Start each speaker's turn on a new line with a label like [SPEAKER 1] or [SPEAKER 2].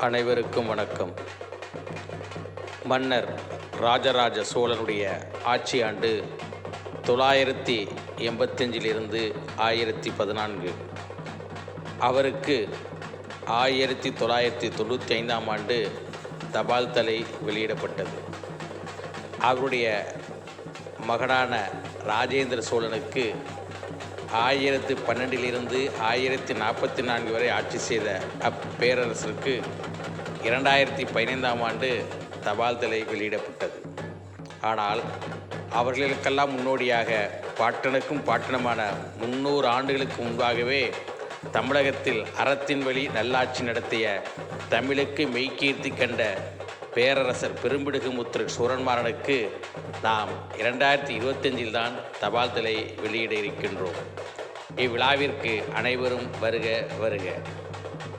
[SPEAKER 1] அனைவருக்கும் வணக்கம். மன்னர் ராஜராஜ சோழனுடைய ஆட்சி ஆண்டு தொள்ளாயிரத்தி எண்பத்தஞ்சிலிருந்து ஆயிரத்தி பதினான்கு. அவருக்கு ஆயிரத்தி தொள்ளாயிரத்தி தொண்ணூற்றி ஐந்தாம் ஆண்டு தபால் தலை வெளியிடப்பட்டது. அவருடைய மகனான ராஜேந்திர சோழனுக்கு ஆயிரத்து பன்னெண்டிலிருந்து ஆயிரத்தி நாற்பத்தி நான்கு வரை ஆட்சி செய்த அப்பேரரசருக்கு இரண்டாயிரத்தி பதினைந்தாம் ஆண்டு தபால் தலை வெளியிடப்பட்டது. ஆனால் அவர்களுக்கெல்லாம் முன்னோடியாக பாட்டனுக்கும் பாட்டனமான முன்னூறு ஆண்டுகளுக்கு முன்பாகவே தமிழகத்தில் அறத்தின் வழி நல்லாட்சி நடத்திய தமிழுக்கு மெய்கீர்த்தி கண்ட பேரரசர் பெரும்பிடுகு முத்திரு சூரன்மாறனுக்கு நாம் இரண்டாயிரத்தி இருபத்தஞ்சில் தான் தபால் தலை வெளியிட இருக்கின்றோம். இவ்விழாவிற்கு அனைவரும் வருக வருக.